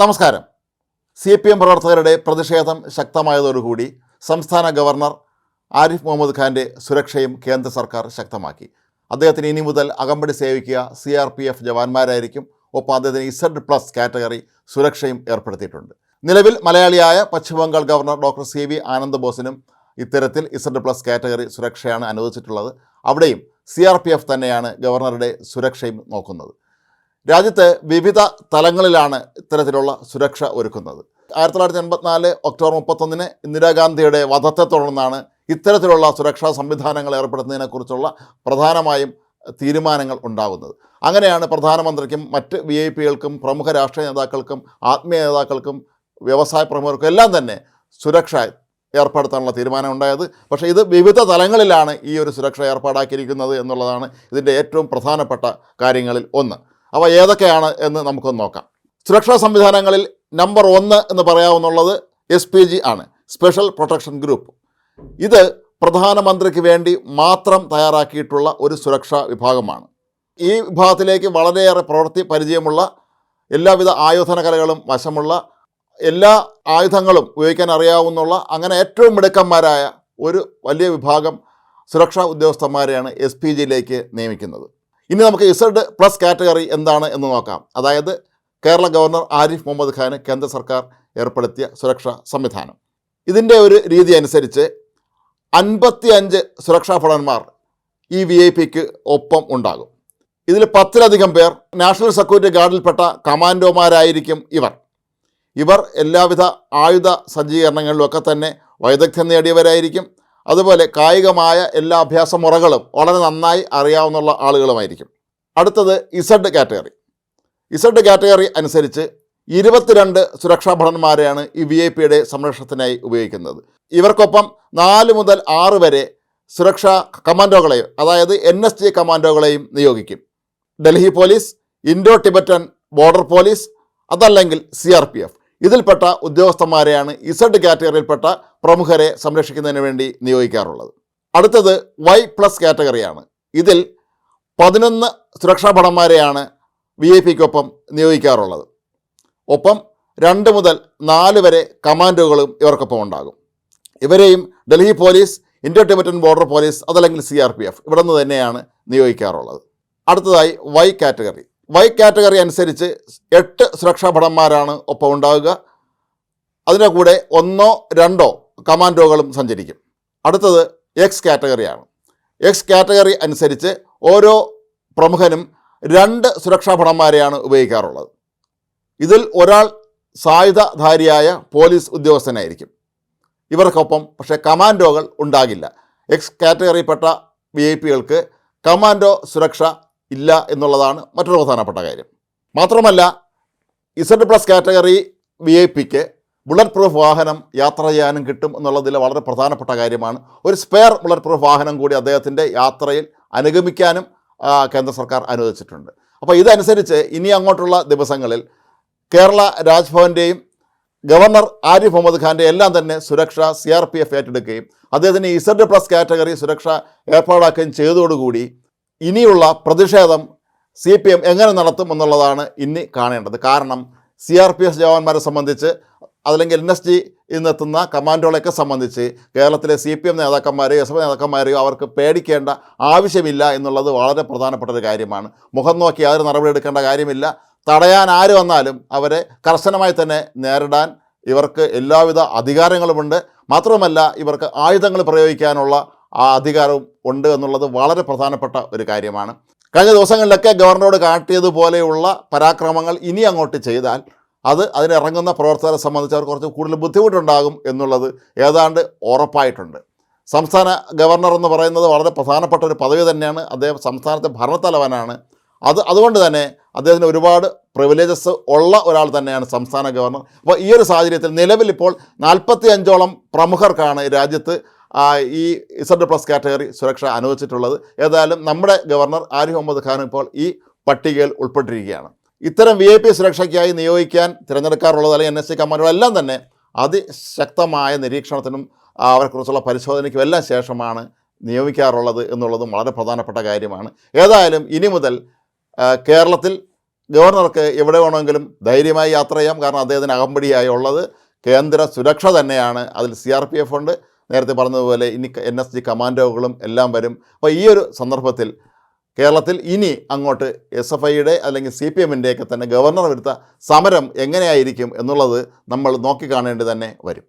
നമസ്കാരം. C P M പ്രവർത്തകരുടെ പ്രതിഷേധം ശക്തമായതോടുകൂടി സംസ്ഥാന ഗവർണർ ആരിഫ് മുഹമ്മദ് ഖാന്റെ സുരക്ഷയും കേന്ദ്ര സർക്കാർ ശക്തമാക്കി. അദ്ദേഹത്തിന് ഇനി മുതൽ അകമ്പടി സേവിക്കുക സി ആർ പി എഫ് ജവാന്മാരായിരിക്കും. ഒപ്പം അദ്ദേഹത്തിന് ഇസഡ് പ്ലസ് കാറ്റഗറി സുരക്ഷയും ഏർപ്പെടുത്തിയിട്ടുണ്ട്. നിലവിൽ മലയാളിയായ Paschim Bangal governor doctor C V Anand ബോസിനും ഇത്തരത്തിൽ ഇസഡ് പ്ലസ് കാറ്റഗറി സുരക്ഷയാണ് അനുവദിച്ചിട്ടുള്ളത്. അവിടെയും സി ആർ പി എഫ് തന്നെയാണ് ഗവർണറുടെ സുരക്ഷയും നോക്കുന്നത്. രാജ്യത്ത് വിവിധ തലങ്ങളിലാണ് ഇത്തരത്തിലുള്ള സുരക്ഷ ഒരുക്കുന്നത്. ആയിരത്തി തൊള്ളായിരത്തി എൺപത്തിനാല് ഒക്ടോബർ മുപ്പത്തൊന്നിന് ഇന്ദിരാഗാന്ധിയുടെ വധത്തെ തുടർന്നാണ് ഇത്തരത്തിലുള്ള സുരക്ഷാ സംവിധാനങ്ങൾ ഏർപ്പെടുത്തുന്നതിനെക്കുറിച്ചുള്ള പ്രധാനമായും തീരുമാനങ്ങൾ ഉണ്ടാകുന്നത് അങ്ങനെയാണ് പ്രധാനമന്ത്രിക്കും മറ്റ് വി ഐ പികൾക്കും പ്രമുഖ രാഷ്ട്രീയ നേതാക്കൾക്കും ആത്മീയ നേതാക്കൾക്കും വ്യവസായ പ്രമുഖർക്കും എല്ലാം തന്നെ സുരക്ഷ ഏർപ്പെടുത്താനുള്ള തീരുമാനം ഉണ്ടായത്. പക്ഷേ ഇത് വിവിധ തലങ്ങളിലാണ് ഈ ഒരു സുരക്ഷ ഏർപ്പാടാക്കിയിരിക്കുന്നത് എന്നുള്ളതാണ് ഇതിന്റെ ഏറ്റവും പ്രധാനപ്പെട്ട കാര്യങ്ങളിൽ ഒന്ന്. അവ ഏതൊക്കെയാണ് എന്ന് നമുക്കൊന്ന് നോക്കാം. സുരക്ഷാ സംവിധാനങ്ങളിൽ നമ്പർ ഒന്ന് എന്ന് പറയാവുന്നുള്ളത് എസ് പി ജി ആണ് സ്പെഷ്യൽ പ്രൊട്ടക്ഷൻ ഗ്രൂപ്പ് ഇത് പ്രധാനമന്ത്രിക്ക് വേണ്ടി മാത്രം തയ്യാറാക്കിയിട്ടുള്ള ഒരു സുരക്ഷാ വിഭാഗമാണ്. ഈ വിഭാഗത്തിലേക്ക് വളരെയേറെ പ്രവൃത്തി പരിചയമുള്ള എല്ലാവിധ ആയുധന കലകളും വശമുള്ള എല്ലാ ആയുധങ്ങളും ഉപയോഗിക്കാൻ അറിയാവുന്നുള്ള അങ്ങനെ ഏറ്റവും മിടുക്കന്മാരായ ഒരു വലിയ വിഭാഗം സുരക്ഷാ ഉദ്യോഗസ്ഥന്മാരെയാണ് എസ് പി ജിയിലേക്ക് നിയമിക്കുന്നത്. ഇനി നമുക്ക് ഇസഡ് പ്ലസ് കാറ്റഗറി എന്താണ് എന്ന് നോക്കാം. അതായത് കേരള ഗവർണർ ആരിഫ് മുഹമ്മദ് ഖാന് കേന്ദ്ര സർക്കാർ ഏർപ്പെടുത്തിയ സുരക്ഷാ സംവിധാനം. ഇതിന്റെ ഒരു രീതി അനുസരിച്ച് അൻപത്തി അഞ്ച് സുരക്ഷാ ഭടന്മാർ ഈ വി ഐ പിക്ക് ഒപ്പം ഉണ്ടാകും. ഇതിൽ പത്തിലധികം പേർ നാഷണൽ സെക്യൂരിറ്റി ഗാർഡിൽപ്പെട്ട കമാൻഡോമാരായിരിക്കും ഇവർ. ഇവർ എല്ലാവിധ ആയുധ സജ്ജീകരണങ്ങളിലുമൊക്കെ തന്നെ വൈദഗ്ധ്യം നേടിയവരായിരിക്കും. അതുപോലെ കായികമായ എല്ലാ അഭ്യാസ മുറകളും വളരെ നന്നായി അറിയാവുന്ന ആളുകളുമായിരിക്കും. അടുത്തത് ഇസഡ് കാറ്റഗറി ഇസഡ് കാറ്റഗറി അനുസരിച്ച് ഇരുപത്തിരണ്ട് സുരക്ഷാ ഭടന്മാരെയാണ് ഈ വി ഐ പിയുടെ സംരക്ഷണത്തിനായി ഉപയോഗിക്കുന്നത്. ഇവർക്കൊപ്പം നാല് മുതൽ ആറ് വരെ സുരക്ഷാ കമാൻഡോകളെയും അതായത് എൻ എസ് ജി കമാൻഡോകളെയും നിയോഗിക്കും. Delhi police Indo Tibetan border police അതല്ലെങ്കിൽ സി ആർ പി എഫ് ഇതിൽപ്പെട്ട ഉദ്യോഗസ്ഥന്മാരെയാണ് ഇസഡ് കാറ്റഗറിയിൽപ്പെട്ട പ്രമുഖരെ സംരക്ഷിക്കുന്നതിന് വേണ്ടി നിയോഗിക്കാറുള്ളത്. അടുത്തത് വൈ പ്ലസ് കാറ്റഗറിയാണ്. ഇതിൽ പതിനൊന്ന് സുരക്ഷാ ഭടന്മാരെയാണ് വി ഐ പിക്കൊപ്പം നിയോഗിക്കാറുള്ളത്. ഒപ്പം രണ്ട് മുതൽ നാല് വരെ കമാൻഡോകളും ഇവർക്കൊപ്പം ഉണ്ടാകും. ഇവരെയും Delhi police Indo Tibetan border police അതല്ലെങ്കിൽ സി ആർ പി എഫ് ഇവിടെ നിന്ന് തന്നെയാണ് നിയോഗിക്കാറുള്ളത്. അടുത്തതായി വൈ കാറ്റഗറി. വൈ കാറ്റഗറി അനുസരിച്ച് എട്ട് സുരക്ഷാ ഭടന്മാരാണ് ഒപ്പം ഉണ്ടാവുക. അതിന്റെ കൂടെ ഒന്നോ രണ്ടോ കമാൻഡോകളും സഞ്ചരിക്കും. അടുത്തത് എക്സ് കാറ്റഗറിയാണ് എക്സ് കാറ്റഗറി അനുസരിച്ച് ഓരോ പ്രമുഖനും രണ്ട് സുരക്ഷാ ഭടന്മാരെയാണ് ഉപയോഗിക്കാറുള്ളത്. ഇതിൽ ഒരാൾ സായുധധാരിയായ പോലീസ് ഉദ്യോഗസ്ഥനായിരിക്കും. ഇവർക്കൊപ്പം പക്ഷേ കമാൻഡോകൾ ഉണ്ടാകില്ല. എക്സ് കാറ്റഗറിയിൽപ്പെട്ട വി ഐ പികൾക്ക് കമാൻഡോ സുരക്ഷ ഇല്ല എന്നുള്ളതാണ് മറ്റൊരു പ്രധാനപ്പെട്ട കാര്യം. മാത്രമല്ല Z plus category V I pick bullet proof വാഹനം യാത്ര ചെയ്യാനും കിട്ടും എന്നുള്ളതിൽ വളരെ പ്രധാനപ്പെട്ട കാര്യമാണ്. ഒരു സ്പെയർ ബുള്ളറ്റ് പ്രൂഫ് വാഹനം കൂടി അദ്ദേഹത്തിന്റെ യാത്രയിൽ അനുഗമിക്കാനും കേന്ദ്ര സർക്കാർ അനുവദിച്ചിട്ടുണ്ട്. അപ്പോൾ ഇതനുസരിച്ച് ഇനി അങ്ങോട്ടുള്ള ദിവസങ്ങളിൽ കേരള രാജ്ഭവന്റെയും ഗവർണർ ആരിഫ് മുഹമ്മദ് ഖാന്റെ എല്ലാം തന്നെ സുരക്ഷ സി ആർ പി എഫ് ഏറ്റെടുക്കുകയും അദ്ദേഹത്തിന് ഇസഡ് പ്ലസ് കാറ്റഗറി സുരക്ഷ ഏർപ്പാടാക്കുകയും ചെയ്തതോടുകൂടി ഇനിയുള്ള പ്രതിഷേധം സി പി എം എങ്ങനെ നടത്തും എന്നുള്ളതാണ് ഇനി കാണേണ്ടത്. കാരണം സി ആർ പി എസ് ജവാന്മാരെ സംബന്ധിച്ച് അതല്ലെങ്കിൽ എൻ എസ് ജി ഇന്നെത്തുന്ന കമാൻഡോകളെയൊക്കെ സംബന്ധിച്ച് കേരളത്തിലെ സി പി എം നേതാക്കന്മാരെയോ എസ് എഫ് നേതാക്കന്മാരെയോ അവർക്ക് പേടിക്കേണ്ട ആവശ്യമില്ല എന്നുള്ളത് വളരെ പ്രധാനപ്പെട്ട ഒരു കാര്യമാണ്. മുഖം നോക്കി യാതൊരു നടപടി എടുക്കേണ്ട കാര്യമില്ല. തടയാൻ ആര് വന്നാലും അവരെ കർശനമായി തന്നെ നേരിടാൻ ഇവർക്ക് എല്ലാവിധ അധികാരങ്ങളുമുണ്ട്. മാത്രമല്ല ഇവർക്ക് ആയുധങ്ങൾ പ്രയോഗിക്കാനുള്ള ആ അധികാരവും ഉണ്ട് എന്നുള്ളത് വളരെ പ്രധാനപ്പെട്ട ഒരു കാര്യമാണ്. കഴിഞ്ഞ ദിവസങ്ങളിലൊക്കെ ഗവർണറോട് കാട്ടിയതുപോലെയുള്ള പരാക്രമങ്ങൾ ഇനി അങ്ങോട്ട് ചെയ്താൽ അത് അതിനിറങ്ങുന്ന പ്രവർത്തകരെ സംബന്ധിച്ച് അവർ കുറച്ച് കൂടുതൽ ബുദ്ധിമുട്ടുണ്ടാകും എന്നുള്ളത് ഏതാണ്ട് ഉറപ്പായിട്ടുണ്ട്. സംസ്ഥാന ഗവർണർ എന്ന് പറയുന്നത് വളരെ പ്രധാനപ്പെട്ട ഒരു പദവി തന്നെയാണ്. അദ്ദേഹം സംസ്ഥാനത്തെ ഭരണത്തലവനാണ്. അത് അതുകൊണ്ട് തന്നെ അദ്ദേഹത്തിന് ഒരുപാട് പ്രിവിലേജസ് ഉള്ള ഒരാൾ തന്നെയാണ് സംസ്ഥാന ഗവർണർ. അപ്പോൾ ഈ ഒരു സാഹചര്യത്തിൽ നിലവിൽ ഇപ്പോൾ നാൽപ്പത്തി അഞ്ചോളം പ്രമുഖർക്കാണ് രാജ്യത്ത് ഈ ഇസഡ് പ്ലസ് കാറ്റഗറി സുരക്ഷ അനുവദിച്ചിട്ടുള്ളത്. ഏതായാലും നമ്മുടെ ഗവർണർ ആരിഫ് മുഹമ്മദ് ഖാൻ ഇപ്പോൾ ഈ പട്ടികയിൽ ഉൾപ്പെട്ടിരിക്കുകയാണ്. ഇത്തരം വി ഐ പി സുരക്ഷയ്ക്കായി നിയോഗിക്കാൻ തിരഞ്ഞെടുക്കാറുള്ളത് അല്ലെങ്കിൽ എൻ എസ് സി കമാൻഡുകളെല്ലാം തന്നെ അതിശക്തമായ നിരീക്ഷണത്തിനും അവരെക്കുറിച്ചുള്ള പരിശോധനയ്ക്കും എല്ലാം ശേഷമാണ് നിയോഗിക്കാറുള്ളത് എന്നുള്ളതും വളരെ പ്രധാനപ്പെട്ട കാര്യമാണ്. ഏതായാലും ഇനി മുതൽ കേരളത്തിൽ ഗവർണർക്ക് എവിടെ വേണമെങ്കിലും ധൈര്യമായി യാത്ര ചെയ്യാം. കാരണം അദ്ദേഹത്തിന് അകമ്പടിയായി ഉള്ളത് കേന്ദ്ര സുരക്ഷ തന്നെയാണ്. അതിൽ സി ആർ പി എഫ് ഉണ്ട്. നേരത്തെ പറഞ്ഞതുപോലെ ഇനി എൻ എസ് ജി കമാൻഡോകളും എല്ലാം വരും. അപ്പോൾ ഈ ഒരു സന്ദർഭത്തിൽ കേരളത്തിൽ ഇനി അങ്ങോട്ട് എസ് എഫ് ഐയുടെ അല്ലെങ്കിൽ സി പി എമ്മിന്റെയൊക്കെ തന്നെ ഗവർണർ വരുത്ത സമരം എങ്ങനെയായിരിക്കും എന്നുള്ളത് നമ്മൾ നോക്കിക്കാണേണ്ടി തന്നെ വരും.